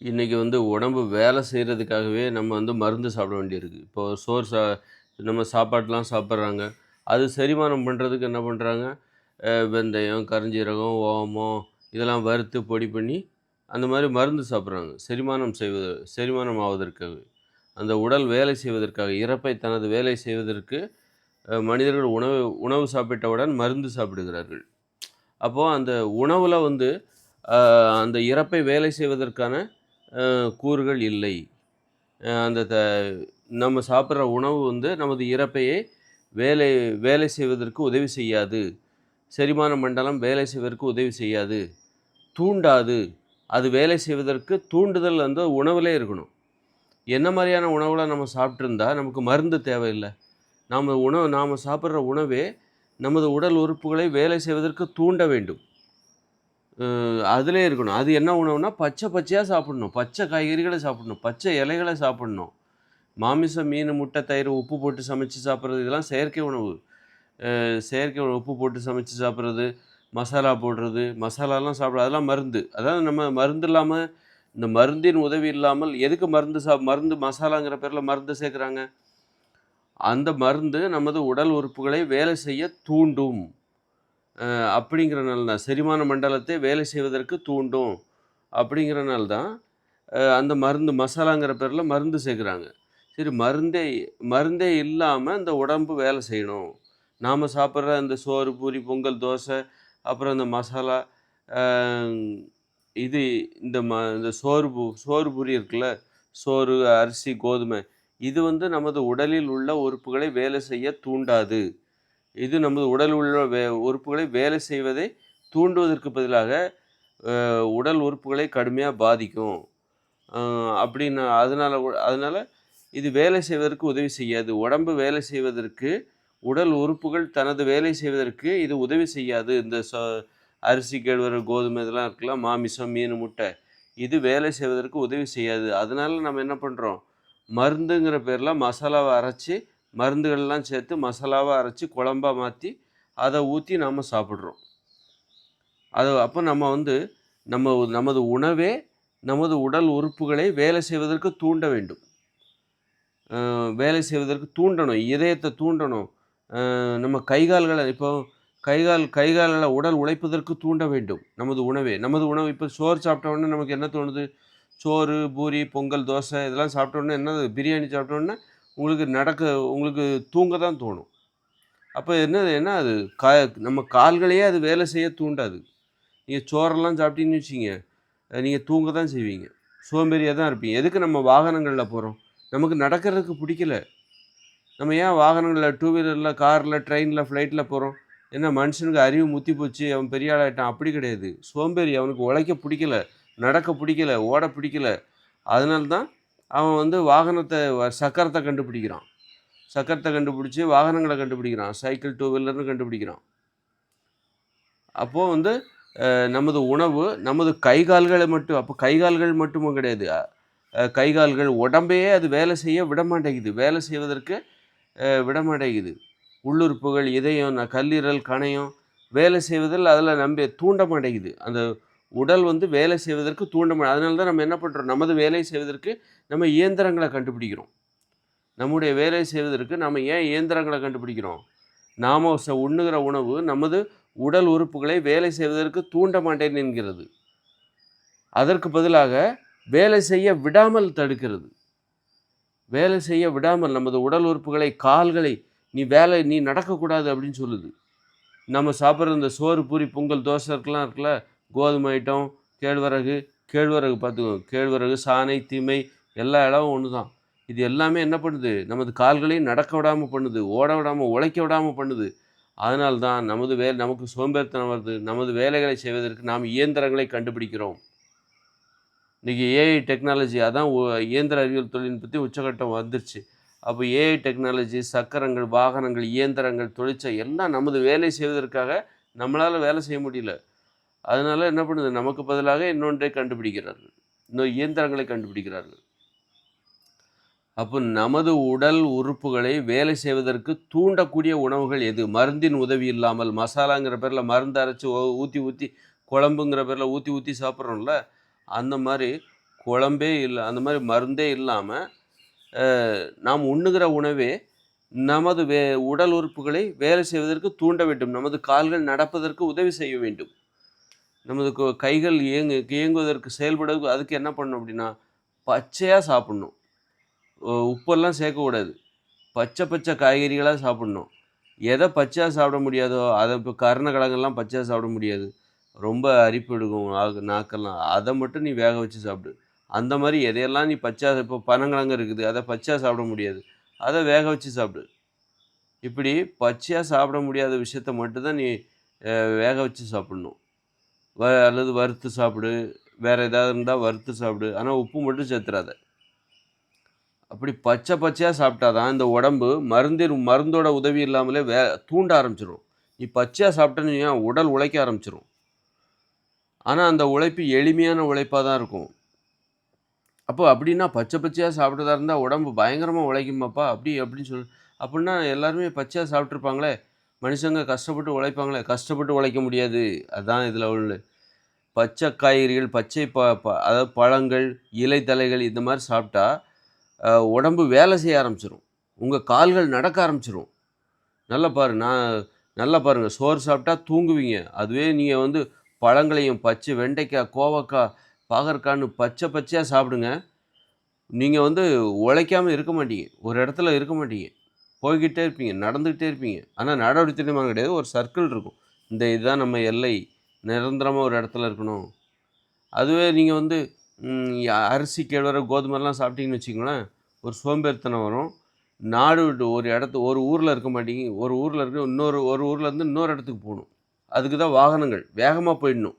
இன்றைக்கி வந்து உடம்பு வேலை செய்கிறதுக்காகவே நம்ம வந்து மருந்து சாப்பிட வேண்டியிருக்கு. இப்போ சோறு சா நம்ம சாப்பாடெலாம் சாப்பிட்றாங்க. அது செரிமானம் பண்ணுறதுக்கு என்ன பண்ணுறாங்க வெந்தயம் கருஞ்சீரகம் ஓமம் இதெல்லாம் வறுத்து பொடி பண்ணி அந்த மாதிரி மருந்து சாப்பிட்றாங்க. செரிமானம் செய்வது செரிமானம் ஆவதற்காக. அந்த உடல் வேலை செய்வதற்காக இறப்பை தனது வேலை செய்வதற்கு மனிதர்கள் உணவு உணவு சாப்பிட்டவுடன் மருந்து சாப்பிடுகிறார்கள். அப்போது அந்த உணவில் வந்து அந்த இறப்பை வேலை செய்வதற்கான கூறுகள் இல்லை. அந்த த நம்ம சாப்பிட்ற உணவு வந்து நமது இறப்பையை வேலை வேலை செய்வதற்கு உதவி செய்யாது. செரிமான மண்டலம் வேலை செய்வதற்கு உதவி செய்யாது. தூண்டாது. அது வேலை செய்வதற்கு தூண்டுதல் வந்து உணவுலே இருக்கணும். என்ன மாதிரியான உணவுலாம் நம்ம சாப்பிட்ருந்தா நமக்கு மருந்து தேவையில்லை. நாம் உணவு நாம் சாப்பிட்ற உணவே நமது உடல் உறுப்புகளை வேலை செய்வதற்கு தூண்ட வேண்டும். அதிலே இருக்கணும். அது என்ன உணவுனா பச்சை பச்சையாக சாப்பிடணும். பச்சை காய்கறிகளை சாப்பிடணும். பச்சை இலைகளை சாப்பிடணும். மாமிசம் மீன் முட்டை தயிர் உப்பு போட்டு சமைச்சு சாப்பிட்றது இதெல்லாம் செயற்கை உணவு. செயற்கை உணவு உப்பு போட்டு சமைச்சு சாப்பிட்றது மசாலா போடுறது மசாலாலாம் சாப்பிட அதெல்லாம் மருந்து. அதாவது நம்ம மருந்து இல்லாமல் இந்த மருந்தின் உதவி இல்லாமல் எதுக்கு மருந்து சா மருந்து மசாலாங்கிற பேரில் மருந்து சேர்க்குறாங்க? அந்த மருந்து நமது உடல் உறுப்புகளை வேலை செய்ய தூண்டும். அப்படிங்கிறனால தான். செரிமான மண்டலத்தை வேலை செய்வதற்கு தூண்டும் அப்படிங்கிறனால தான். அந்த மருந்து மசாலாங்கிற பேரில் மருந்து சேர்க்குறாங்க. சரி மருந்தே மருந்தே இல்லாமல் இந்த உடம்பு வேலை செய்யணும். நாம் சாப்பிட்ற அந்த சோறு பூரி பொங்கல் தோசை அப்புறம் அந்த மசாலா இது இந்த ம இந்த சோறு பூ சோறு பூரி இருக்குல்ல சோறு அரிசி கோதுமை இது வந்து நமது உடலில் உள்ள உறுப்புகளை வேலை செய்ய தூண்டாது. இது நமது உடல் உள்ள வே உறுப்புகளை வேலை செய்வதை தூண்டுவதற்கு பதிலாக உடல் உறுப்புகளை கடுமையாக பாதிக்கும். அப்படின்னு அதனால் அதனால் இது வேலை செய்வதற்கு உதவி செய்யாது. உடம்பு வேலை செய்வதற்கு உடல் உறுப்புகள் தனது வேலை செய்வதற்கு இது உதவி செய்யாது. இந்த ச அரிசி கேழ்வரகு கோதுமை இதெல்லாம் இருக்கலாம் மாமிசம் மீன் முட்டை இது வேலை செய்வதற்கு உதவி செய்யாது. அதனால நம்ம என்ன பண்ணுறோம் மருந்துங்கிற பேரில் மசாலாவை அரைச்சி மருந்துகள்லாம் சேர்த்து மசாலாவாக அரைச்சி குழம்பா மாற்றி அதை ஊற்றி நாம் சாப்பிட்றோம். அது அப்போ நம்ம வந்து நம்ம நமது உணவே நமது உடல் உறுப்புகளை வேலை செய்வதற்கு தூண்ட வேண்டும். வேலை செய்வதற்கு தூண்டணும் இதயத்தை தூண்டணும். நம்ம கைகால்களை இப்போ கைகால் கைகாலில் உடல் உழைப்பதற்கு தூண்ட வேண்டும் நமது உணவே. நமது உணவு இப்போ சோறு சாப்பிட்டோன்னே நமக்கு என்ன தோணுது? சோறு பூரி பொங்கல் தோசை இதெல்லாம் சாப்பிட்டோன்னே என்ன பிரியாணி சாப்பிட்டோன்னே உங்களுக்கு நடக்க உங்களுக்கு தூங்க தான் தோணும். அப்போ என்னது என்ன அது? கா நம்ம கால்களையே அது வேலை செய்ய தூண்டாது. நீங்கள் சோறெல்லாம் சாப்பிட்டீங்கன்னு வச்சிங்க நீங்கள் தூங்க தான் செய்வீங்க. சோம்பேறியாக தான் இருப்பீங்க. எதுக்கு நம்ம வாகனங்களில் போகிறோம் நமக்கு நடக்கிறதுக்கு பிடிக்கல. நம்ம ஏன் வாகனங்களில் டூ வீலரில் காரில் ட்ரெயினில் ஃப்ளைட்டில் போகிறோம் என்ன மனுஷனுக்கு அறிவு முத்தி போச்சு அவன் பெரிய ஆளாயிட்டான் அப்படி கிடையாது. சோம்பேறி அவனுக்கு உழைக்க பிடிக்கல நடக்க பிடிக்கல ஓட பிடிக்கல. அதனால தான் அவன் வந்து வாகனத்தை வ- சக்கரத்தை கண்டுபிடிக்கிறான். சக்கரத்தை கண்டுபிடிச்சி வாகனங்களை கண்டுபிடிக்கிறான். Cycle two வீலர்னு கண்டுபிடிக்கிறான். அப்போது வந்து நமது உணவு நமது கை கால்களை மட்டும் அப்போ கை கால்கள் மட்டுமும் கிடையாது. கைகால்கள் கை கால்கள் உடம்பையே அது வேலை செய்ய விடமாட்டேங்குது. வேலை செய்வதற்கு விடமாட்டேங்குது. விட மாட்டேங்குது உள்ளுறுப்புகள் இதயம் ந- கல்லீரல் கணையம் வேலை செய்வதில் அதில் நம்பி தூண்ட மாட்டேங்குது அந்த உடல் வந்து வேலை செய்வதற்கு தூண்ட மாட்டேங்குது அதனால தான் நம்ம என்ன பண்ணுறோம் நமது வேலை செய்வதற்கு நம்ம இயந்திரங்களை கண்டுபிடிக்கிறோம். நம்முடைய வேலை செய்வதற்கு நம்ம ஏன் இயந்திரங்களை கண்டுபிடிக்கிறோம்? நாம் ச உண்ணுகிற உணவு நமது உடல் உறுப்புகளை வேலை செய்வதற்கு தூண்ட மாட்டேன் என்கிறது. அதற்கு பதிலாக வேலை செய்ய விடாமல் தடுக்கிறது. வேலை செய்ய விடாமல் நமது உடல் உறுப்புகளை கால்களை நீ வேலை நீ நடக்கக்கூடாது அப்படின்னு சொல்லுது. நம்ம சாப்பிட்ற இந்த சோறு பூரி பொங்கல் தோசை இருக்கலாம் இருக்குல்ல கோதுமை ஐட்டம் கேழ்வரகு கேழ்வரகு பார்த்துக்கோங்க. கேழ்வரகு சாணை திமை எல்லா இடமும் ஒன்று தான் இது எல்லாமே என்ன பண்ணுது? நமது கால்களையும் நடக்க விடாமல் பண்ணுது ஓட விடாமல் உழைக்க விடாமல் பண்ணுது. அதனால் தான் நமது வே நமக்கு சோம்பேறித்தனம் வருது. நமது வேலைகளை செய்வதற்கு நாம் இயந்திரங்களை கண்டுபிடிக்கிறோம். இன்றைக்கி ஏஐ டெக்னாலஜி அதான் இயந்திர அறிவியல் தொழில்நுட்பத்தி உச்சகட்டம் வந்துருச்சு. அப்போ ஏஐ டெக்னாலஜி சக்கரங்கள் வாகனங்கள் இயந்திரங்கள் தொழிற்சை எல்லாம் நமது வேலை செய்வதற்காக நம்மளால் வேலை செய்ய முடியல. அதனால் என்ன பண்ணுது? நமக்கு பதிலாக இன்னொன்றை கண்டுபிடிக்கிறார்கள். இன்னும் இயந்திரங்களை கண்டுபிடிக்கிறார்கள். அப்போ நமது உடல் உறுப்புகளை வேலை செய்வதற்கு தூண்டக்கூடிய உணவுகள் எது மருந்தின் உதவி இல்லாமல் மசாலாங்கிற பேரில் மருந்து அரைச்சி ஊற்றி ஊற்றி குழம்புங்கிற பேரில் ஊற்றி ஊற்றி சாப்பிட்றோம்ல அந்த மாதிரி குழம்பே இல்லை அந்த மாதிரி மருந்தே இல்லாமல் நாம் உண்ணுகிற உணவே நமது வே உடல் உறுப்புகளை வேலை செய்வதற்கு தூண்ட வேண்டும். நமது கால்கள் நடப்பதற்கு உதவி செய்ய வேண்டும். நமது கொ கைகள் இயங்கு இயங்குவதற்கு செயல்பட அதுக்கு என்ன பண்ணணும் அப்படின்னா பச்சையாக சாப்பிட்ணும் உப்பெல்லாம் சேர்க்கக்கூடாது. பச்சை பச்சை காய்கறிகளாக சாப்பிட்ணும் எதை பச்சையாக சாப்பிட முடியாதோ, அதை இப்போ கருணக்கிழங்கெல்லாம் பச்சையாக சாப்பிட முடியாது. ரொம்ப அரிப்பு எடுக்கும் நாக்கு நாக்கெல்லாம். அதை மட்டும் நீ வேக வச்சு சாப்பிடு. அந்த மாதிரி எதையெல்லாம் நீ பச்சையாக இப்போ பனங்கிழங்கு இருக்குது. அதை பச்சையாக சாப்பிட முடியாது. அதை வேக வச்சு சாப்பிடு. இப்படி பச்சையாக சாப்பிட முடியாத விஷயத்த மட்டும்தான் நீ வேக வச்சு சாப்பிடணும். வ அல்லது வறுத்து சாப்பிடு. வேறு ஏதாவது இருந்தால் வறுத்து சாப்பிடு. ஆனால் உப்பு மட்டும் சேர்த்துறாத. அப்படி பச்சை பச்சையாக சாப்பிட்டா தான் இந்த உடம்பு மருந்தின் மருந்தோட உதவி இல்லாமலே வே தூண்ட ஆரம்பிச்சிடும் நீ பச்சையாக சாப்பிட்டேன்னு ஏன் உடல் உழைக்க ஆரம்பிச்சிடும் ஆனால் அந்த உழைப்பு எளிமையான உழைப்பாக தான் இருக்கும். அப்போ அப்படின்னா பச்சை பச்சையாக சாப்பிட்டதா இருந்தால் உடம்பு பயங்கரமாக உழைக்குமாப்பா, அப்படி அப்படின்னு சொல் அப்படின்னா எல்லாருமே பச்சையாக சாப்பிட்ருப்பாங்களே மனுஷங்க கஷ்டப்பட்டு உழைப்பாங்களே! கஷ்டப்பட்டு உழைக்க முடியாது. அதுதான் இதில் உள்ள பச்சை காய்கறிகள், பச்சை ப ப அதாவது பழங்கள், இலை தழைகள் இந்த மாதிரி சாப்பிட்டா, உடம்பு வேலை செய்ய ஆரம்பிச்சிடும் உங்கள் கால்கள் நடக்க ஆரம்பிச்சிடும் நல்லா பாரு நான் நல்லா பாருங்க. சோறு சாப்பிட்டா தூங்குவீங்க. அதுவே நீங்கள் வந்து பழங்களையும் பச்சை வெண்டைக்காய், கோவக்காய், பாகற்கான்னு பச்சை பச்சையாக சாப்பிடுங்க. நீங்கள் வந்து உழைக்காமல் இருக்க மாட்டீங்க. ஒரு இடத்துல இருக்க மாட்டீங்க. போய்கிட்டே இருப்பீங்க. நடந்துக்கிட்டே இருப்பீங்க. ஆனால் நட கிடையாது. ஒரு சர்க்கிள் இருக்கும். இந்த இதுதான் நம்ம எல்லை. நிரந்தரமாக ஒரு இடத்துல இருக்கணும். அதுவே நீங்கள் வந்து அரிசி, கேழ்வரை கோதுமைலாம் சாப்பிட்டீங்கன்னு வச்சிங்களேன் ஒரு சோம்பேறித்தனம் வரும். நாடு விட்டு ஒரு இடத்து ஒரு ஊரில் இருக்க மாட்டேங்கி ஒரு ஊரில் இருக்க இன்னொரு ஒரு ஊர்லேருந்து இன்னொரு இடத்துக்கு போகணும் அதுக்கு தான் வாகனங்கள். வேகமாக போயிடணும்.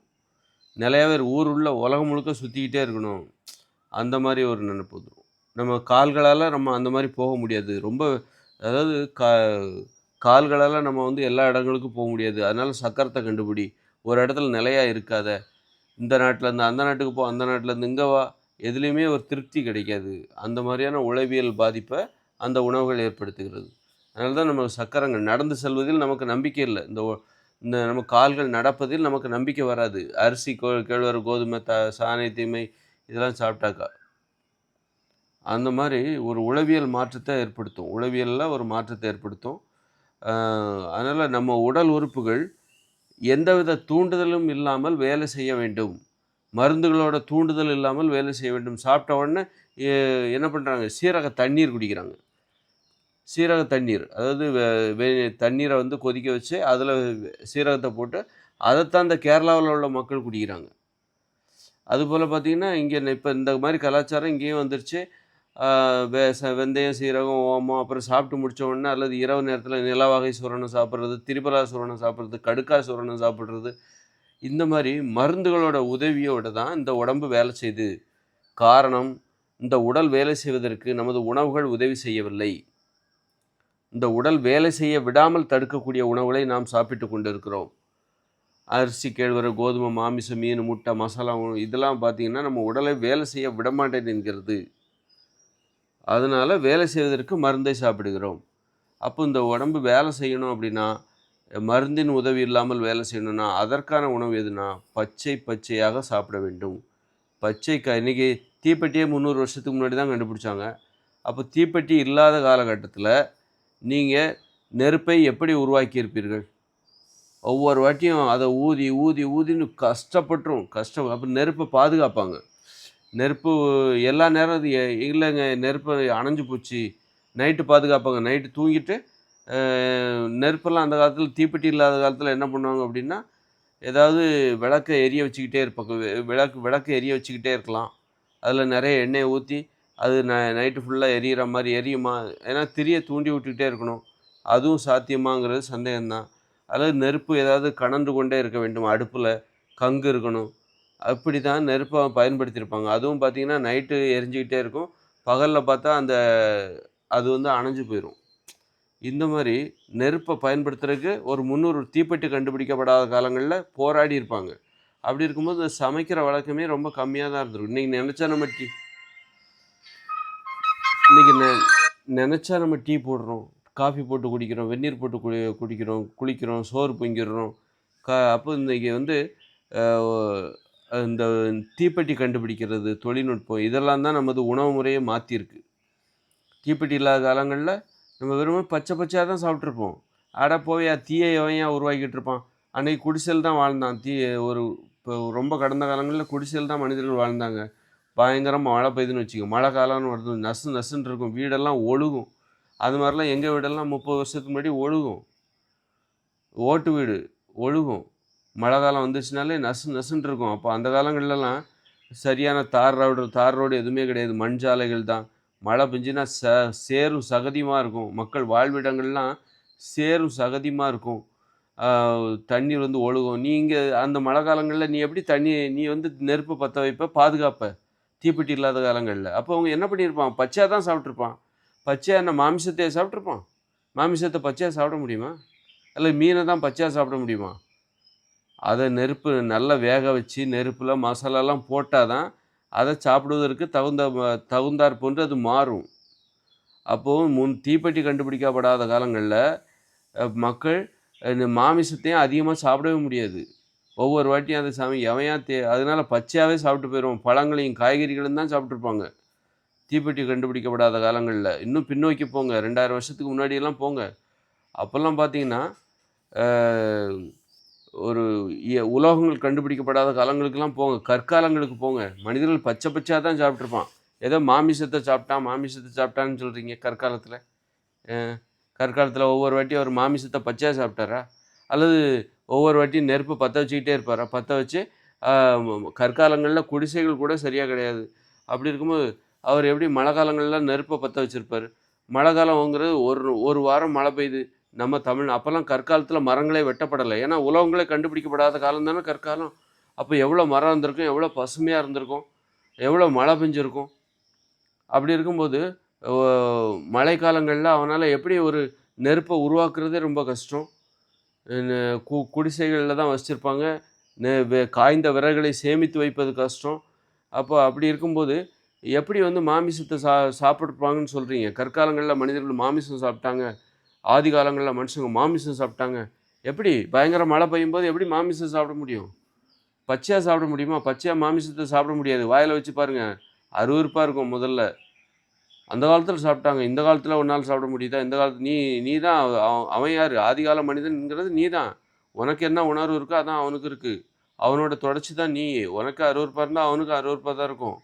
நிலையாவே ஊர் உள்ள உலகம் முழுக்க சுற்றிக்கிட்டே இருக்கணும். அந்த மாதிரி ஒரு நினைப்பு வந்துடும் நம்ம கால்களால் நம்ம அந்த மாதிரி போக முடியாது. ரொம்ப அதாவது கா கால்களால் நம்ம வந்து எல்லா இடங்களுக்கும் போக முடியாது. அதனால் சக்கரத்தை கண்டுபிடி. ஒரு இடத்துல நிலையா இருக்காத. இந்த நாட்டிலேருந்து அந்த நாட்டுக்கு போ, அந்த நாட்டிலேருந்து இங்கே வா. எதுலேயுமே ஒரு திருப்தி கிடைக்காது. அந்த மாதிரியான உளவியல் பாதிப்பை அந்த உணவுகள் ஏற்படுத்துகிறது. அதனால தான் நம்ம சக்கரங்கள் நடந்து செல்வதில் நமக்கு நம்பிக்கை இல்லை இந்த இந்த நம்ம கால்கள் நடப்பதில் நமக்கு நம்பிக்கை வராது. அரிசி, கோ கேழ்வரகு, கோதுமை, த சாணை, தீமை இதெல்லாம் சாப்பிட்டாக்கா. அந்த மாதிரி ஒரு உளவியல் மாற்றத்தை ஏற்படுத்தும். உளவியலில் ஒரு மாற்றத்தை ஏற்படுத்தும். அதனால் நம்ம உடல் உறுப்புகள் எந்தவித தூண்டுதலும் இல்லாமல் வேலை செய்ய வேண்டும். மருந்துகளோட தூண்டுதல் இல்லாமல் வேலை செய்ய வேண்டும். சாப்பிட்ட உடனே என்ன பண்ணுறாங்க சீரக தண்ணீர் குடிக்கிறாங்க. சீரக தண்ணீர். அதாவது வே வெ வந்து கொதிக்க வச்சு, அதில் சீரகத்தை போட்டு, அதைத்தான் இந்த கேரளாவில் உள்ள மக்கள் குடிக்கிறாங்க. அதுபோல் பார்த்தீங்கன்னா, இங்கே இப்போ இந்த மாதிரி கலாச்சாரம் இங்கேயும் வந்துருச்சு. வெ வெந்தயம், சீரகம், ஓமம் அப்புறம் சாப்பிட்டு முடிச்ச உடனே அல்லது இரவு நேரத்தில் நில வகை சூரணம் சாப்பிட்றது திரிபலா சூரணம் சாப்பிட்றது கடுக்கா சூரணம் சாப்பிட்றது இந்த மாதிரி மருந்துகளோட உதவியோடு தான் இந்த உடம்பு வேலை செய்யுது. காரணம், இந்த உடல் வேலை செய்வதற்கு நமது உணவுகள் உதவி செய்யவில்லை. இந்த உடல் வேலை செய்ய விடாமல் தடுக்கக்கூடிய உணவுகளை நாம் சாப்பிட்டு கொண்டிருக்கிறோம். அரிசி, கேழ்வரகு, கோதுமை, மாமிசம், மீன், முட்டை, மசாலா இதெல்லாம் பார்த்தீங்கன்னா, நம்ம உடலை வேலை செய்ய விடமாட்டேன் என்கிறது. அதனால் வேலை செய்வதற்கு மருந்தை சாப்பிடுகிறோம். அப்போ இந்த உடம்பு வேலை செய்யணும் அப்படின்னா மருந்தின் உதவி இல்லாமல் வேலை செய்யணும்னா, அதற்கான உணவு எதுனா, பச்சை பச்சையாக சாப்பிட வேண்டும். பச்சை க இன்றைக்கி தீப்பெட்டியே 300 வருஷத்துக்கு முன்னாடி தான் கண்டுபிடிச்சாங்க. அப்போ தீப்பெட்டி இல்லாத காலகட்டத்தில் நீங்கள் நெருப்பை எப்படி உருவாக்கியிருப்பீர்கள்? ஒவ்வொரு வாட்டியும் அதை ஊதி, ஊதி, ஊதின்னு கஷ்டப்பட்டுரும். கஷ்டம் அப்போ நெருப்பை பாதுகாப்பாங்க. நெருப்பு எல்லா நேரம் அது இல்லைங்க நெருப்பு அணைஞ்சு போச்சு. நைட்டு பாதுகாப்பாங்க. நைட்டு தூங்கிட்டு, நெருப்பெல்லாம் அந்த காலத்தில் தீப்பெட்டி இல்லாத காலத்தில் என்ன பண்ணுவாங்க அப்படின்னா ஏதாவது விளக்க எரிய வச்சுக்கிட்டே இருப்பாங்க. விளக்கு விளக்கு விளக்க எரிய வச்சுக்கிட்டே இருக்கலாம். அதில் நிறைய எண்ணெயை ஊற்றி அது ந நைட்டு ஃபுல்லாக எரியிற மாதிரி எரியுமா? ஏன்னா திரிய தூண்டி விட்டுக்கிட்டே இருக்கணும். அதுவும் சாத்தியமாங்கிறது சந்தேகம்தான் அதாவது நெருப்பு ஏதாவது கணந்து கொண்டே இருக்க வேண்டும் அடுப்பில் கங்கு இருக்கணும். அப்படி தான் நெருப்பை பயன்படுத்தியிருப்பாங்க. அதுவும் பார்த்தீங்கன்னா, நைட்டு எரிஞ்சுக்கிட்டே இருக்கும். பகலில் பார்த்தா அந்த அது வந்து அணைஞ்சு போயிடும் இந்த மாதிரி நெருப்பை பயன்படுத்துறதுக்கு ஒரு 300 தீப்பெட்டி கண்டுபிடிக்கப்படாத காலங்களில் போராடி இருப்பாங்க. அப்படி இருக்கும்போது சமைக்கிற வழக்கமே ரொம்ப கம்மியாக தான் இருந்திருக்கும். இன்னைக்கு நினச்சா நம்ம டீ இன்றைக்கி நெ நினச்சா நம்ம டீ போடுறோம். காஃபி போட்டு குடிக்கிறோம். வெந்நீர் போட்டு குடி குடிக்கிறோம். குளிக்கிறோம். சோறு பொங்கிடுறோம். க அப்போ இன்னைக்கு வந்து இந்த தீப்பெட்டி கண்டுபிடிக்கிறது தொழில்நுட்பம் இதெல்லாம் தான் நமது உணவு முறையை மாற்றிருக்கு தீப்பெட்டி இல்லாத காலங்களில் நம்ம வெறும் பச்சை பச்சையாக தான் சாப்பிட்ருப்போம் அட போயா தீயை எவையாக உருவாக்கிட்டு இருப்பான். அன்னைக்கு குடிசையில் தான் வாழ்ந்தான். தீ ஒரு இப்போ ரொம்ப கடந்த காலங்களில் குடிசையில் தான் மனிதர்கள் வாழ்ந்தாங்க. பயங்கரமாக மழை பெய்யுதுன்னு வச்சுக்கோ மழை காலம்னு வருது. நசு நசுன்னு இருக்கும். வீடெல்லாம் ஒழுகும். அது மாதிரிலாம் எங்கள் வீடெல்லாம் முப்பது வருஷத்துக்கு முன்னாடி ஒழுகும். ஓட்டு வீடு ஒழுகும். மழை காலம் வந்துச்சுனாலே நசு நசுன்னு இருக்கும். அப்போ அந்த காலங்கள்லலாம் சரியான தார் ரோடு தார் ரோடு எதுவுமே கிடையாது. மண் சாலைகள் தான். மழை பெஞ்சுன்னா ச சேரும் சகதியமாக இருக்கும். மக்கள் வாழ்விடங்கள்லாம் சேரும் சகதியமாக இருக்கும். தண்ணீர் வந்து ஒழுகும். நீங்கள் அந்த மழை காலங்களில் நீ எப்படி தண்ணி நீ வந்து நெருப்பு பற்ற வைப்ப? பாதுகாப்ப. தீப்பெட்டி இல்லாத காலங்களில். அப்போ அவங்க என்ன பண்ணியிருப்பான் பச்சையாக தான் சாப்பிட்ருப்பான் பச்சையாக என்ன மாமிசத்தையே சாப்பிட்ருப்பான் மாமிசத்தை பச்சையாக சாப்பிட முடியுமா? இல்லை மீனை தான் பச்சையாக சாப்பிட முடியுமா? அதை நெருப்பு நல்லா வேக வச்சு நெருப்பில் மசாலாலாம் போட்டால் தான் அதை சாப்பிடுவதற்கு தகுந்த ம- தகுந்தாற் போன்று அது மாறும். அப்போது முன் தீப்பெட்டி கண்டுபிடிக்கப்படாத காலங்களில் மக்கள் இந்த மாமிசத்தையும் அதிகமாக சாப்பிடவே முடியாது. ஒவ்வொரு வாட்டியும் அதை சாமி எவையா தே அதனால பச்சையாகவே சாப்பிட்டு போயிடுவோம். பழங்களையும் காய்கறிகளும் தான் சாப்பிட்ருப்பாங்க தீப்பெட்டி கண்டுபிடிக்கப்படாத காலங்களில். இன்னும் பின்னோக்கி போங்க. ரெண்டாயிரம் வருஷத்துக்கு முன்னாடியெல்லாம் போங்க. அப்போல்லாம் பார்த்தீங்கன்னா ஒரு உலோகங்கள் கண்டுபிடிக்கப்படாத காலங்களுக்கெல்லாம் போங்க. கற்காலங்களுக்கு போங்க. மனிதர்கள் பச்சை பச்சையாக தான் சாப்பிட்ருப்பான் ஏதோ மாமிசத்தை சாப்பிட்டான் மாமிசத்தை சாப்பிட்டான்னு சொல்கிறீங்க கற்காலத்தில். கற்காலத்தில் ஒவ்வொரு வாட்டி அவர் மாமிசத்தை பச்சையாக சாப்பிட்டாரா? அல்லது ஒவ்வொரு வாட்டியும் நெருப்பு பற்ற வச்சுக்கிட்டே இருப்பாரா? பற்ற வச்சு கற்காலங்களில் குடிசைகள் கூட சரியாக கிடையாது. அப்படி இருக்கும்போது அவர் எப்படி மழை காலங்களில் நெருப்பை பற்ற வச்சுருப்பார்? மழை காலம்ங்கிறது ஒரு ஒரு வாரம் மழை பெய்யுது நம்ம தமிழ் அப்போல்லாம் கற்காலத்தில் மரங்களே வெட்டப்படலை. ஏன்னா உலகங்களே கண்டுபிடிக்கப்படாத காலம் தானே கற்காலம். அப்போ எவ்வளோ மரம் இருந்திருக்கும் எவ்வளோ பசுமையாக இருந்திருக்கும் எவ்வளோ மழை பெஞ்சிருக்கும். அப்படி இருக்கும்போது மழை மழைக்காலங்களில் அவனால் எப்படி ஒரு நெருப்பை உருவாக்குறதே ரொம்ப கஷ்டம். கு குடிசைகளில் தான் வச்சுருப்பாங்க. காய்ந்த விறகுகளை சேமித்து வைப்பது கஷ்டம். அப்போ அப்படி இருக்கும்போது எப்படி வந்து மாமிசத்தை சா சாப்பிட்ருப்பாங்கன்னு சொல்கிறீங்க கற்காலங்களில் மனிதர்கள் மாமிசம் சாப்பிட்டாங்க. ஆதி காலங்களில் மனுஷங்க மாமிசம் சாப்பிட்டாங்க. எப்படி? பயங்கர மழை பெய்யும் போது எப்படி மாமிசம் சாப்பிட முடியும்? பச்சையாக சாப்பிட முடியுமா? பச்சையாக மாமிசத்தை சாப்பிட முடியாது. வாயில் வச்சு பாருங்கள் அருவருப்பாக இருக்கும் முதல்ல. அந்த காலத்தில் சாப்பிட்டாங்க. இந்த காலத்தில் ஒரு நாள் சாப்பிட முடியுதா? இந்த காலத்து நீ நீ தான் அவ- அவன் யார்? ஆதிகால மனிதன்ங்கிறது நீ தான் உனக்கு என்ன உணர்வு இருக்கோ அதான் அவனுக்கு இருக்குது அவனோட தொடர்ச்சி தான் நீ. உனக்கு அருவருப்பாக இருந்தால் அவனுக்கு அருவருப்பாக தான் இருக்கும்.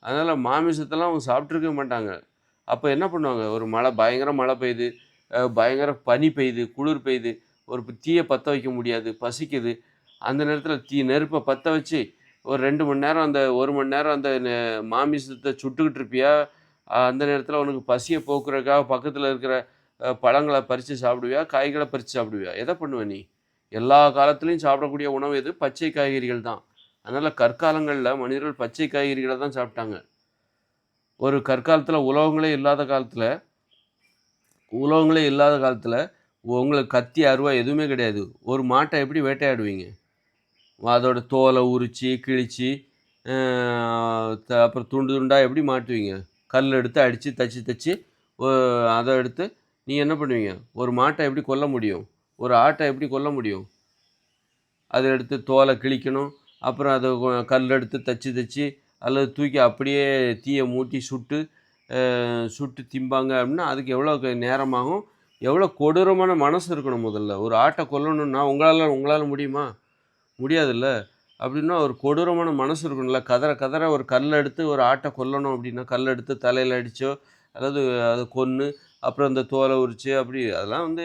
அதனால் மாமிசத்தெல்லாம் அவங்க சாப்பிட்ருக்க மாட்டாங்க. அப்போ என்ன பண்ணுவாங்க? ஒரு மழை பயங்கர மழை பெய்யுது. பயங்கர பனி பெய்யுது குளிர் பெய்யுது ஒரு தீயை பற்ற வைக்க முடியாது பசிக்குது. அந்த நேரத்தில் தீ நெருப்பை பற்ற வச்சு ஒரு ரெண்டு மணி நேரம் அந்த ஒரு மணி நேரம் அந்த மாமிசத்தை சுட்டுக்கிட்டு இருப்பியா? அந்த நேரத்தில் உனக்கு பசியை போக்குறதுக்காக பக்கத்தில் இருக்கிற பழங்களை பறித்து சாப்பிடுவியா? காய்களை பறித்து சாப்பிடுவியா? எதை பண்ணுவ நீ? எல்லா காலத்துலேயும் சாப்பிடக்கூடிய உணவு எது? பச்சை காய்கறிகள் தான். அதனால் கற்காலங்களில் மனிதர்கள் பச்சை காய்கறிகளை தான் சாப்பிட்டாங்க. ஒரு கற்காலத்தில் உலகங்களே இல்லாத காலத்தில் உலகங்களே இல்லாத காலத்தில் உங்களுக்கு கத்தி அருவா எதுவுமே கிடையாது. ஒரு மாட்டை எப்படி வேட்டையாடுவீங்க? அதோட தோலை உரித்து கிழித்து அப்புறம் துண்டு துண்டாக எப்படி மாட்டுவீங்க? கல் எடுத்து அடித்து தச்சு தச்சு அதை எடுத்து நீ என்ன பண்ணுவீங்க? ஒரு மாட்டை எப்படி கொல்ல முடியும்? ஒரு ஆட்டை எப்படி கொல்ல முடியும்? அதை எடுத்து தோலை கிழிக்கணும் அப்புறம் அதை கல் எடுத்து தச்சு தச்சு அல்லது தூக்கி அப்படியே தீயை மூட்டி சுட்டு சுட்டு திம்பாங்க அப்படின்னா அதுக்கு எவ்வளோ நேரமாகும்? எவ்வளோ கொடூரமான மனசு இருக்கணும் முதல்ல. ஒரு ஆட்டை கொல்லணும்னா உங்களால் உங்களால் முடியுமா? முடியாதுல்ல. அப்படின்னா ஒரு கொடூரமான மனசு இருக்கணும்ல. கதற கதற ஒரு கல் எடுத்து ஒரு ஆட்டை கொல்லணும் அப்படின்னா கல் எடுத்து தலையில் அடித்தோ அதாவது அதை கொன்று அப்புறம் அந்த தோலை உரிச்சு அப்படி அதெல்லாம் வந்து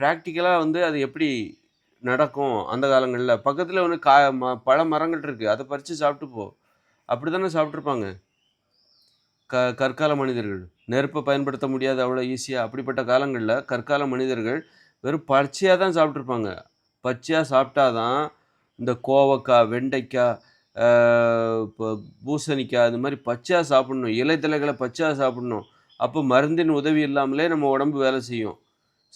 ப்ராக்டிக்கலாக வந்து அது எப்படி நடக்கும் அந்த காலங்களில்? பக்கத்தில் ஒன்று கா ம பழ மரங்கள் இருக்குது அதை பறித்து சாப்பிட்டு போ. அப்படி தானே சாப்பிட்ருப்பாங்க க கற்கால மனிதர்கள். நெருப்பை பயன்படுத்த முடியாது அவ்வளோ ஈஸியாக அப்படிப்பட்ட காலங்களில் கற்கால மனிதர்கள் வெறும் பச்சையாக தான் சாப்பிட்ருப்பாங்க பச்சையாக சாப்பிட்டா தான் இந்த கோவக்காய் வெண்டைக்காய் இப்போ பூசணிக்காய் அது மாதிரி பச்சையாக சாப்பிடணும். இலைத்தலைகளை பச்சையாக சாப்பிட்ணும். அப்போ மருந்தின் உதவி இல்லாமலே நம்ம உடம்பு வேலை செய்யும்.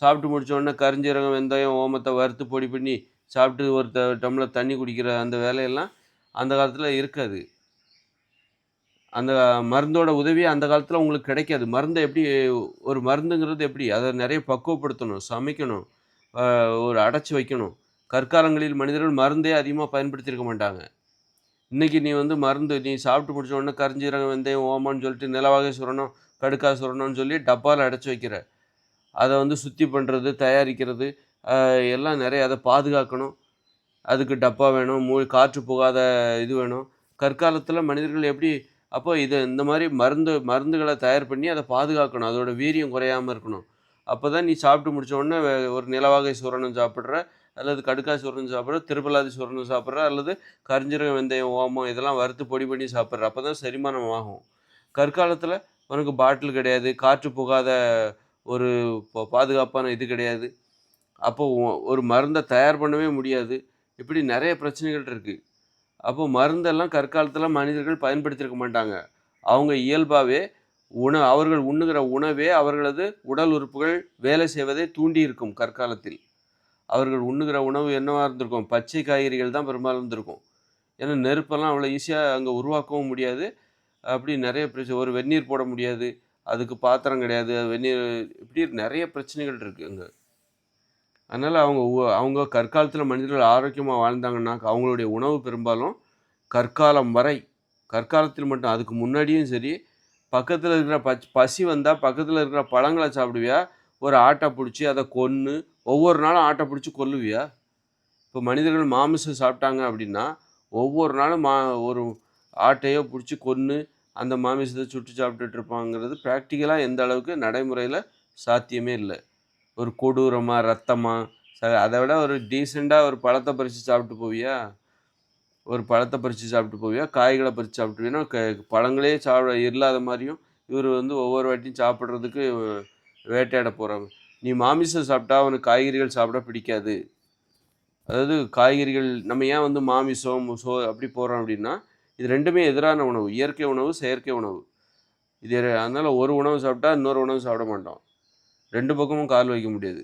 சாப்பிட்டு முடித்தோடனே கரிஞ்சீரகம் வெந்தயம் ஓமத்தை வறுத்து பொடி பண்ணி சாப்பிட்டு ஒரு டம்ளர் தண்ணி குடிக்கிற அந்த வேலையெல்லாம் அந்த காலத்தில் இருக்காது. அந்த மருந்தோட உதவி அந்த காலத்தில் உங்களுக்கு கிடைக்காது. மருந்தை எப்படி ஒரு மருந்துங்கிறது எப்படி? அதை நிறைய பக்குவப்படுத்தணும் சமைக்கணும் ஒரு அடைச்சி வைக்கணும். கற்காலங்களில் மனிதர்கள் மருந்தே அதிகமாக பயன்படுத்தியிருக்க மாட்டாங்க. இன்றைக்கி நீ வந்து மருந்து நீ சாப்பிட்டு முடிச்ச உடனே கரிஞ்சீரகம் வெந்தயம் ஓமான்னு சொல்லிட்டு நிலவகை சுரணும் கடுக்கா சுரணும்னு சொல்லி டப்பாவில் அடைச்சி வைக்கிற. அதை வந்து சுத்தி பண்ணுறது தயாரிக்கிறது எல்லாம் நிறைய அதை பாதுகாக்கணும். அதுக்கு டப்பா வேணும் மூ காற்று போகாத இது வேணும். கற்காலத்தில் மனிதர்கள் எப்படி அப்போ இது இந்த மாதிரி மருந்து மருந்துகளை தயார் பண்ணி அதை பாதுகாக்கணும். அதோட வீரியம் குறையாமல் இருக்கணும். அப்போ தான் நீ சாப்பிட்டு முடிச்ச உடனே ஒரு நிலவாகை சூரணம் சாப்பிட்ற அல்லது கடுக்காய் சூரணம் சாப்பிட்ற திருப்பலாதி சூரணம் சாப்பிட்ற அல்லது கரிஞ்சிரக வெந்தயம் ஓமம் இதெல்லாம் வறுத்து பொடி பண்ணி சாப்பிட்ற. அப்போ தான் செரிமானம் ஆகும். கற்காலத்தில் உனக்கு பாட்டில் கிடையாது காற்று போகாத ஒரு பாதுகாப்பான இது கிடையாது. அப்போ ஒரு மருந்தை தயார் பண்ணவே முடியாது. இப்படி நிறைய பிரச்சனைகள் இருக்குது அப்போ மருந்தெல்லாம் கற்காலத்தில் மனிதர்கள் பயன்படுத்தியிருக்க மாட்டாங்க. அவங்க இயல்பாகவே உண அவர்கள் உண்ணுகிற உணவே அவர்களது உடல் உறுப்புகள் வேலை செய்வதை தூண்டி இருக்கும் கற்காலத்தில். அவர்கள் உண்ணுகிற உணவு என்னவாக இருந்திருக்கும்? பச்சை காய்கறிகள் தான் பெரும்பாலும் இருந்திருக்கும். ஏன்னா நெருப்பெல்லாம் அவ்வளோ ஈஸியாக அங்கே உருவாக்கவும் முடியாது. அப்படி நிறைய பிரச்சனை ஒரு வெந்நீர் போட முடியாது. அதுக்கு பாத்திரம் கிடையாது. வெந்நீர் இப்படி நிறைய பிரச்சனைகள் இருக்குது அங்கே. அதனால் அவங்க அவங்க கற்காலத்தில் மனிதர்கள் ஆரோக்கியமாக வாழ்ந்தாங்கன்னா அவங்களுடைய உணவு பெரும்பாலும் கற்காலம் வரை கற்காலத்தில் மட்டும் அதுக்கு முன்னாடியும் சரி பக்கத்தில் இருக்கிற பச் பசி வந்தால் பக்கத்தில் இருக்கிற பழங்களை சாப்பிடுவியா? ஒரு ஆட்டை பிடிச்சி அதை கொன்று ஒவ்வொரு நாளும் ஆட்டை பிடிச்சி கொல்லுவியா? இப்போ மனிதர்கள் மாமிசம் சாப்பிட்டாங்க அப்படின்னா ஒவ்வொரு நாளும் மா ஒரு ஆட்டையோ பிடிச்சி கொன்று அந்த மாமிசத்தை சுட்டு சாப்பிட்டுட்டு இருப்பாங்கிறது ப்ராக்டிக்கலாக எந்த அளவுக்கு நடைமுறையில் சாத்தியமே இல்லை. ஒரு கொடூரமாக ரத்தமாக ச அதை விட ஒரு டீசெண்டாக ஒரு பழத்தை பறித்து சாப்பிட்டு போவியா? ஒரு பழத்தை பறித்து சாப்பிட்டு போவியா? காய்களை பறித்து சாப்பிட்டுவியா க பழங்களே சாப்பிட இல்லாத மாதிரியும் இவர் வந்து ஒவ்வொரு வாட்டியும் சாப்பிட்றதுக்கு வேட்டையாட போகிறாங்க நீ மாமிசம் சாப்பிட்டா அவனுக்கு காய்கறிகள் சாப்பிட பிடிக்காது. அதாவது காய்கறிகள் நம்ம ஏன் வந்து மாமிசம் சோ அப்படி போகிறோம் அப்படின்னா இது ரெண்டுமே எதிரான உணவு. இயற்கை உணவு செயற்கை உணவு. இது அதனால் ஒரு உணவு சாப்பிட்டா இன்னொரு உணவு சாப்பிட மாட்டோம். ரெண்டு பக்கமும் கால் வைக்க முடியாது.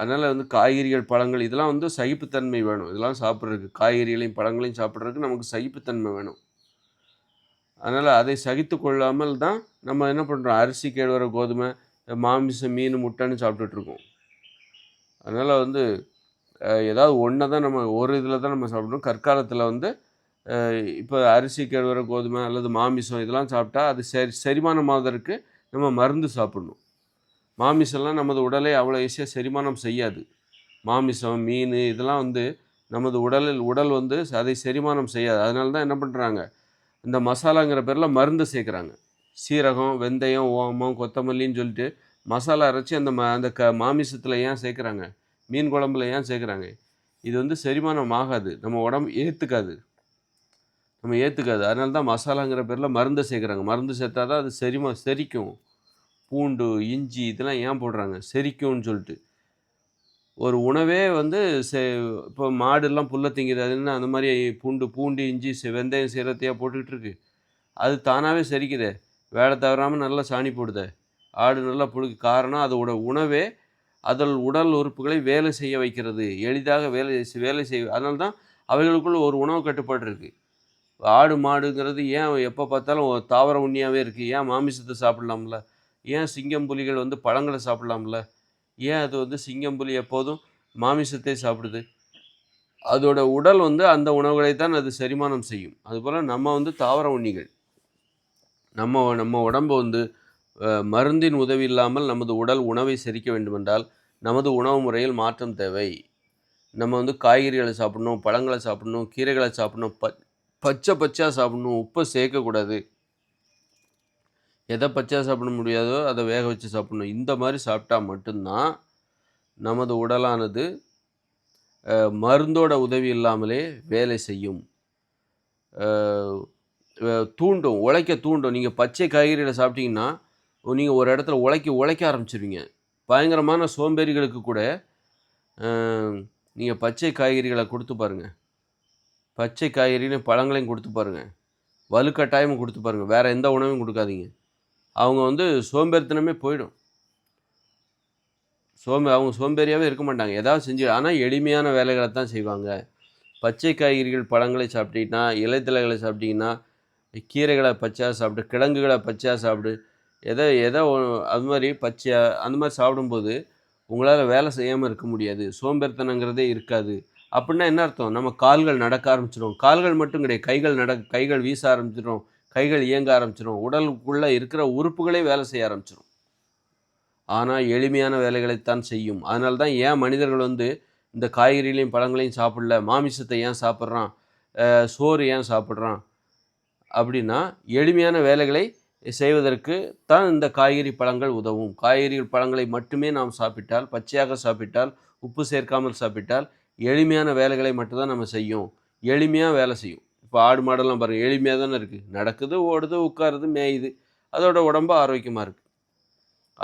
அதனால் வந்து காய்கறிகள் பழங்கள் இதெல்லாம் வந்து சகிப்புத்தன்மை வேணும். இதெல்லாம் சாப்பிட்றதுக்கு காய்கறிகளையும் பழங்களையும் சாப்பிட்றதுக்கு நமக்கு சகிப்புத்தன்மை வேணும். அதனால் அதை சகித்து கொள்ளாமல் தான் நம்ம என்ன பண்ணுறோம் அரிசி கேழ்வர கோதுமை மாமிசம் மீன் முட்டைன்னு சாப்பிட்டுட்டு இருக்கோம். அதனால் வந்து ஏதாவது ஒன்றை தான் நம்ம ஒரு இதில் தான் நம்ம சாப்பிட்றோம். கற்காலத்தில் வந்து இப்போ அரிசி கேழ்வர கோதுமை அல்லது மாமிசம் இதெல்லாம் சாப்பிட்டா அது சரி செரிமானமாவதற்கு நம்ம மருந்து சாப்பிடணும். மாமிசம்லாம் நமது உடலை அவ்வளோ ஈஸியாக செரிமானம் செய்யாது. மாமிசம் மீன் இதெல்லாம் வந்து நமது உடலில் உடல் வந்து அதை செரிமானம் செய்யாது. அதனால தான் என்ன பண்ணுறாங்க இந்த மசாலாங்கிற பேரில் மருந்து சேர்க்குறாங்க. சீரகம் வெந்தயம் ஓமம் கொத்தமல்லின்னு சொல்லிட்டு மசாலா அரைச்சி அந்த ம அந்த க மாமிசத்தில் ஏன் சேர்க்குறாங்க? மீன் குழம்புல ஏன் சேர்க்குறாங்க? இது வந்து செரிமானம் ஆகாது. நம்ம உடம்பு ஏற்றுக்காது நம்ம ஏற்றுக்காது அதனால தான் மசாலாங்கிற பேரில் மருந்தை சேர்க்குறாங்க. மருந்து சேர்த்தா தான் அது செரிமா செரிக்கும். பூண்டு இஞ்சி இதெல்லாம் ஏன் போடுறாங்க? செரிக்கும்னு சொல்லிட்டு. ஒரு உணவே வந்து செ இப்போ மாடுலாம் புல்லை திங்குது. அது என்ன? அந்த மாதிரி பூண்டு பூண்டு இஞ்சி வெந்தயம் சீரத்தையாக போட்டுக்கிட்டு இருக்கு. அது தானாகவே செரிக்குதே. வேலை தவறாமல் நல்லா சாணி போடுதே. ஆடு நல்லா புழுக்கு. காரணம் அதோட உணவே அதில் உடல் உறுப்புகளை வேலை செய்ய வைக்கிறது. எளிதாக வேலை செய்- வேலை செய்ய அதனால தான் அவைகளுக்குள்ள ஒரு உணவு கட்டுப்பாடு இருக்குது ஆடு மாடுங்கிறது ஏன் எப்போ பார்த்தாலும் தாவர உண்ணியாகவே இருக்குது ஏன் மாமிசத்தை சாப்பிட்லாம்ல? ஏன் சிங்கம் புலிகள் வந்து பழங்களை சாப்பிடலாம்ல? ஏன் அது வந்து சிங்கம் புலி எப்போதும் மாமிசத்தை சாப்பிடுது? அதோட உடல் வந்து அந்த உணவுகளை தான் அது செரிமானம் செய்யும். அதுபோல் நம்ம வந்து தாவர உண்ணிகள். நம்ம நம்ம உடம்பு வந்து மருந்தின் உதவி இல்லாமல் நமது உடல் உணவை செரிக்க வேண்டுமென்றால் நமது உணவு முறையில் மாற்றம் தேவை. நம்ம வந்து காய்கறிகளை சாப்பிடணும் பழங்களை சாப்பிடணும் கீரைகளை சாப்பிடணும் ப பச்சை பச்சையாக சாப்பிடணும் உப்பை சேர்க்கக்கூடாது. எதை பச்சையாக சாப்பிட முடியாதோ அதை வேக வச்சு சாப்பிடணும். இந்த மாதிரி சாப்பிட்டா மட்டும்தான் நமது உடலானது மருந்தோட உதவி இல்லாமலே வேலை செய்யும். தூண்டும் உழைக்க தூண்டும். நீங்கள் பச்சை காய்கறிகளை சாப்பிட்டீங்கன்னா நீங்கள் ஒரு இடத்துல உழைக்க உழைக்க ஆரம்பிச்சிருவீங்க. பயங்கரமான சோம்பேறிகளுக்கு கூட நீங்கள் பச்சை காய்கறிகளை கொடுத்து பாருங்கள் பச்சை காய்கறின்னு பழங்களையும் கொடுத்து பாருங்கள் வலுக்கட்டாயமும் கொடுத்து பாருங்கள் வேறு எந்த உணவும் கொடுக்காதீங்க. அவங்க வந்து சோம்பேறித்தனமே போயிடும். சோம்பே அவங்க சோம்பேறியாகவே இருக்க மாட்டாங்க. ஏதாவது செஞ்சு ஆனால் எளிமையான வேலைகளை தான் செய்வாங்க. பச்சை காய்கறிகள் பழங்களை சாப்பிட்டீங்கன்னா இலைத்தலைகளை சாப்பிட்டீங்கன்னா கீரைகளை பச்சையாக சாப்பிடு கிழங்குகளை பச்சையாக சாப்பிடு எதை எதை அது மாதிரி பச்சையாக அந்த மாதிரி சாப்பிடும்போது உங்களால் வேலை செய்யாமல் இருக்க முடியாது. சோம்பேறித்தனங்கிறதே இருக்காது. அப்படின்னா என்ன அர்த்தம்? நம்ம கால்கள் நடக்க ஆரம்பிச்சிடும் கால்கள் மட்டும் கிடையாது. கைகள் நட கைகள் வீச ஆரம்பிச்சிடும் கைகள் இயங்க ஆரம்பிச்சிடும் உடலுக்குள்ளே இருக்கிற உறுப்புகளே வேலை செய்ய ஆரம்பிச்சிடும் ஆனால் எளிமையான வேலைகளைத்தான் செய்யும். அதனால தான் ஏன் மனிதர்கள் வந்து இந்த காய்கறிகளையும் பழங்களையும் சாப்பிடல மாமிசத்தை ஏன் சாப்பிட்றான் சோறு ஏன் சாப்பிட்றான் அப்படின்னா எளிமையான வேலைகளை செய்வதற்கு தான் இந்த காய்கறி பழங்கள் உதவும். காய்கறிகள் பழங்களை மட்டுமே நாம் சாப்பிட்டால் பச்சையாக சாப்பிட்டால் உப்பு சேர்க்காமல் சாப்பிட்டால் எளிமையான வேலைகளை மட்டும்தான் நம்ம செய்யும். எளிமையாக வேலை செய்யும். இப்போ ஆடு மாடெல்லாம் பாருங்கள் எளிமையாக தானே இருக்குது நடக்குது ஓடுது உட்காருது மேயுது. அதோட உடம்பு ஆரோக்கியமாக இருக்குது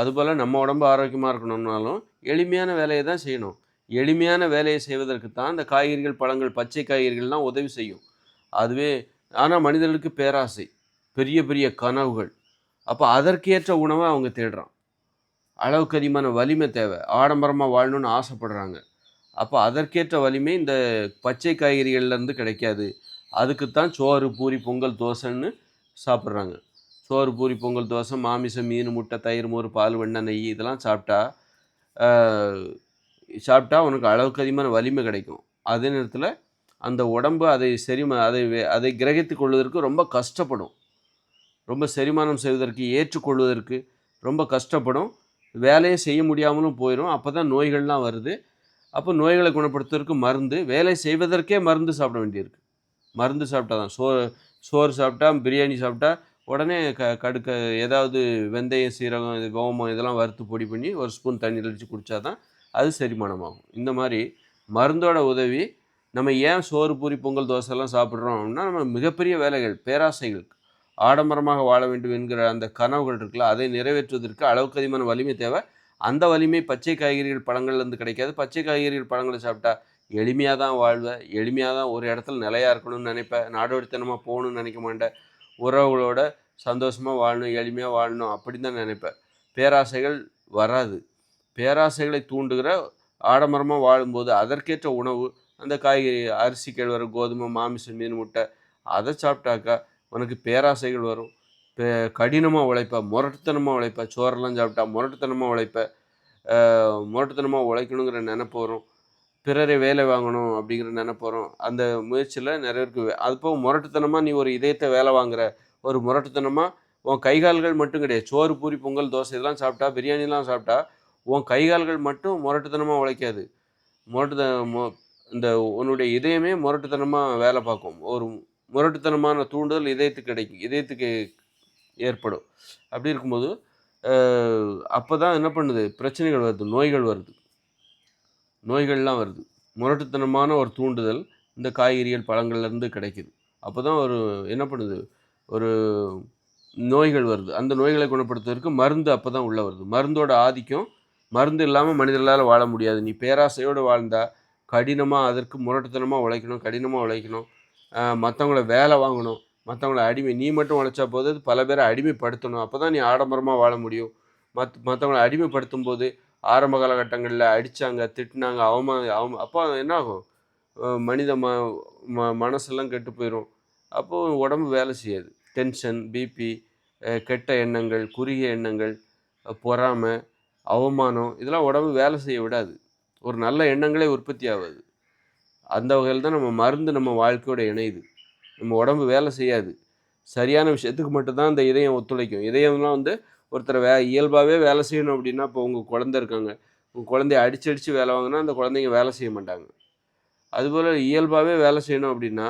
அதுபோல் நம்ம உடம்பு ஆரோக்கியமாக இருக்கணும்னாலும் எளிமையான வேலையை தான் செய்யணும். எளிமையான வேலையை செய்வதற்கு தான் இந்த காய்கறிகள் பழங்கள் பச்சை காய்கறிகள்லாம் உதவி செய்யும். அதுவே ஆனால் மனிதர்களுக்கு பேராசை பெரிய பெரிய கனவுகள். அப்போ அதற்கேற்ற உணவை அவங்க தேடுறான். அளவுக்கு அதிகமான வலிமை தேவை. ஆடம்பரமாக வாழணும்னு ஆசைப்படுறாங்க. அப்போ அதற்கேற்ற வலிமை இந்த பச்சை காய்கறிகள்லேருந்து கிடைக்காது. அதுக்குத்தான் சோறு பூரி பொங்கல் தோசைன்னு சாப்பிட்றாங்க. சோறு பூரி பொங்கல் தோசை மாமிசம் மீன் முட்டை தயிர் மோர் பால் வெண்ணெய் நெய் இதெல்லாம் சாப்பிட்டா சாப்பிட்டா உனக்கு அளவுக்கு அதிகமான வலிமை கிடைக்கும். அதே நேரத்தில் அந்த உடம்பு அதை செரிம அதை அதை கிரகித்து கொள்வதற்கு ரொம்ப கஷ்டப்படும். ரொம்ப செரிமானம் செய்வதற்கு ஏற்றுக்கொள்வதற்கு ரொம்ப கஷ்டப்படும். வேலையை செய்ய முடியாமலும் போயிடும் அப்போ தான் நோய்கள்லாம் வருது. அப்போ நோய்களை குணப்படுத்துவதற்கு மருந்து வேலை செய்வதற்கே மருந்து சாப்பிட வேண்டியிருக்கு. மருந்து சாப்பிட்டா தான் சோ சோறு சாப்பிட்டா பிரியாணி சாப்பிட்டா உடனே க கடுக்க ஏதாவது வெந்தயம் சீரகம் இது ஓமம் இதெல்லாம் வறுத்து பொடி பண்ணி ஒரு ஸ்பூன் தண்ணி அடித்து குடித்தா தான் அது செரிமானமாகும். இந்த மாதிரி மருந்தோட உதவி நம்ம ஏன் சோறு பூரி பொங்கல் தோசைலாம் சாப்பிட்றோம் அப்படின்னா நம்ம மிகப்பெரிய வேலைகள் பேராசைகள் ஆடம்பரமாக வாழ வேண்டும் என்கிற அந்த கனவுகள் இருக்குல்ல அதை நிறைவேற்றுவதற்கு அளவுக்கு அதிகமான வலிமை தேவை. அந்த வலிமை பச்சை காய்கறிகள் பழங்கள்லேருந்து கிடைக்காது. பச்சை காய்கறிகள் பழங்களை சாப்பிட்டா எளிமையாக தான் வாழ்வேன் எளிமையாக தான் ஒரு இடத்துல நிலையாக இருக்கணும்னு நினைப்பேன் நாடோடித்தனமாக போகணும்னு நினைக்க மாட்டேன் உறவுகளோட சந்தோஷமாக வாழணும் எளிமையாக வாழணும் அப்படின்னு தான் நினைப்பேன் பேராசைகள் வராது. பேராசைகளை தூண்டுகிற ஆடம்பரமாக வாழும்போது அதற்கேற்ற உணவு அந்த காய்கறி அரிசி கேழ்வர கோதுமை மாமிசம் மீன் முட்டை அதை சாப்பிட்டாக்கா உனக்கு பேராசைகள் வரும். பே கடினமாக உழைப்ப முரட்டுத்தனமாக உழைப்ப சோறெல்லாம் சாப்பிட்டா முரட்டுத்தனமாக உழைப்ப முரட்டுத்தனமாக உழைக்கணுங்கிற நினைப்பு வரும். பிறரை வேலை வாங்கணும் அப்படிங்கிற நினைப்போகிறோம் அந்த முயற்சியில் நிறைய இருக்குது அதுபோக அது போக முரட்டுத்தனமாக நீ ஒரு இதயத்தை வேலை வாங்குற ஒரு முரட்டுத்தனமாக உன் கைகால்கள் மட்டும் கிடையாது. சோறு பூரி பொங்கல் தோசை இதெல்லாம் சாப்பிட்டா பிரியாணிலாம் சாப்பிட்டா உன் கைகால்கள் மட்டும் முரட்டுத்தனமாக உழைக்காது. முரட்டுத்த இந்த உன்னுடைய இதயமே முரட்டுத்தனமாக வேலை பார்க்கும். ஒரு முரட்டுத்தனமான தூண்டுதல் இதயத்துக்கு கிடைக்கும். இதயத்துக்கு ஏற்படும். அப்படி இருக்கும்போது அப்போ தான் என்ன பண்ணுது? பிரச்சனைகள் வருது நோய்கள் வருது. நோய்கள்லாம் வருது. முரட்டுத்தனமான ஒரு தூண்டுதல் இந்த காய்கறிகள் பழங்கள்லேருந்து கிடைக்குது. அப்போ தான் ஒரு என்ன பண்ணுது? ஒரு நோய்கள் வருது. அந்த நோய்களை குணப்படுத்துவதற்கு மருந்து அப்போ தான் உள்ளே வருது. மருந்தோட ஆதிக்கம் மருந்து இல்லாமல் மனிதர்களால் வாழ முடியாது. நீ பேராசையோடு வாழ்ந்தா கடினமாக அதற்கு முரட்டுத்தனமாக உழைக்கணும் கடினமாக உழைக்கணும். மற்றவங்கள வேலை வாங்கணும் மற்றவங்கள அடிமை நீ மட்டும் உழைச்சா போது பல பேரை அடிமைப்படுத்தணும். அப்போ தான் நீ ஆடம்பரமாக வாழ முடியும். மத் மற்றவங்கள அடிமைப்படுத்தும் போது ஆரம்ப காலகட்டங்களில் அடித்தாங்க திட்டினாங்க அவமா அவம அப்போ என்ன ஆகும் மனித ம ம மனசெல்லாம் கெட்டு போயிடும் அப்போது உடம்பு வேலை செய்யாது. டென்ஷன் பிபி கெட்ட எண்ணங்கள் குறுகிய எண்ணங்கள் பொறாமை அவமானம் இதெல்லாம் உடம்பு வேலை செய்ய விடாது. ஒரு நல்ல எண்ணங்களே உற்பத்தி ஆகாது. அந்த வகையில் தான் நம்ம மருந்து நம்ம வாழ்க்கையோட இணையுது. நம்ம உடம்பு வேலை செய்யாது. சரியான விஷயத்துக்கு மட்டும்தான் இந்த இதயம் ஒத்துழைக்கும். இதயம்லாம் வந்து ஒருத்தர் வே இயல்பாகவே வேலை செய்யணும் அப்படின்னா இப்போ உங்கள் குழந்தை இருக்காங்க. உங்கள் குழந்தைய அடிச்சு அடித்து வேலை வாங்கினா அந்த குழந்தைங்க வேலை செய்ய மாட்டாங்க. அதுபோல் இயல்பாகவே வேலை செய்யணும் அப்படின்னா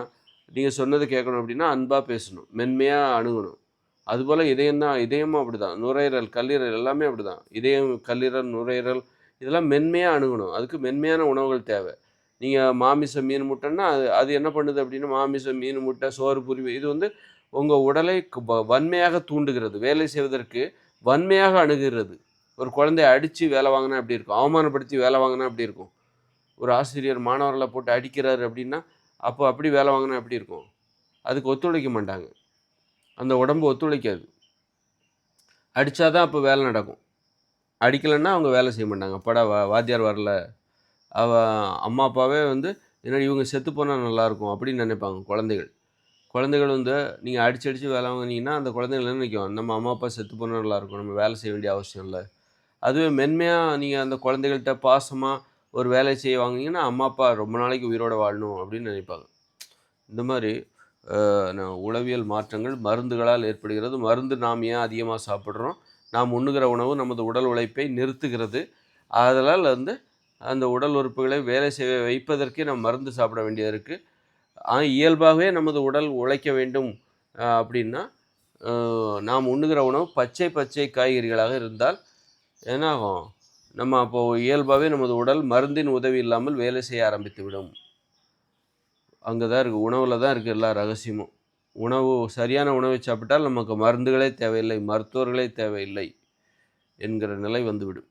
நீங்கள் சொன்னது கேட்கணும் அப்படின்னா அன்பாக பேசணும். மென்மையாக அணுகணும். அதுபோல் இதயம் தான் இதயமும் அப்படி தான் நுரையீரல் கல்லீரல் எல்லாமே அப்படி தான் இதயம் கல்லீரல் நுரையீரல் இதெல்லாம் மென்மையாக அணுகணும். அதுக்கு மென்மையான உணவுகள் தேவை. நீங்கள் மாமிசம் மீன் முட்டைன்னா அது அது என்ன பண்ணுது அப்படின்னா மாமிசம் மீன் முட்டை சோறு புரிவு இது வந்து உங்கள் உடலை வ- வன்மையாக தூண்டுகிறது. வேலை செய்வதற்கு வன்மையாக அணுகிறது. ஒரு குழந்தைய அடித்து வேலை வாங்கினா எப்படி இருக்கும்? அவமானப்படுத்தி வேலை வாங்கினா அப்படி இருக்கும்? ஒரு ஆசிரியர் மாணவர்களை போட்டு அடிக்கிறாரு அப்படின்னா அப்போ அப்படி வேலை வாங்கினா எப்படி இருக்கும்? அதுக்கு ஒத்துழைக்க மாட்டாங்க. அந்த உடம்பு ஒத்துழைக்காது. அடித்தா தான் அப்போ வேலை நடக்கும். அடிக்கலைன்னா அவங்க வேலை செய்ய மாட்டாங்க. படா வா வாத்தியார் வரல. அவ அம்மா அப்பாவே வந்து என்னடி இவங்க செத்து போனால் நல்லாயிருக்கும் அப்படின்னு நினைப்பாங்க குழந்தைகள். குழந்தைகள் வந்து நீங்கள் அடிச்சு அடித்து வேலை வாங்கினீங்கன்னா அந்த குழந்தைகள் என்ன நினைக்கும்? நம்ம அம்மா அப்பா செத்து போனால் நல்லாயிருக்கும் நம்ம வேலை செய்ய வேண்டிய அவசியம் இல்லை. அதுவே மென்மையாக நீங்கள் அந்த குழந்தைகள்கிட்ட பாசமாக ஒரு வேலை செய்ய வாங்குனீங்கன்னா அம்மா அப்பா ரொம்ப நாளைக்கு உயிரோடு வாழணும் அப்படின்னு நினைப்பாங்க. இந்த மாதிரி ந- உளவியல் மாற்றங்கள் மருந்துகளால் ஏற்படுகிறது. மருந்து நாம் ஏன் அதிகமாக சாப்பிட்றோம்? நாம் உண்ணுகிற உணவு நமது உடல் உழைப்பை நிறுத்துகிறது. அதனால் வந்து அந்த உடல் உறுப்புகளை வேலை செய்ய வைப்பதற்கே நாம் மருந்து சாப்பிட வேண்டியது இருக்குது இயல்பாகவே நமது உடல் உழைக்க வேண்டும் அப்படின்னா நாம் உண்ணுகிற உணவு பச்சை பச்சை காய்கறிகளாக இருந்தால் என்னாகும்? நம்ம அப்போது இயல்பாகவே நமது உடல் மருந்தின் உதவி இல்லாமல் வேலை செய்ய ஆரம்பித்து விடும் அங்கே தான் இருக்குது உணவில் தான் இருக்குது எல்லா ரகசியமும். உணவு சரியான உணவை சாப்பிட்டால் நமக்கு மருந்துகளே தேவையில்லை மருத்துவர்களே தேவையில்லை என்கிற நிலை வந்துவிடும்.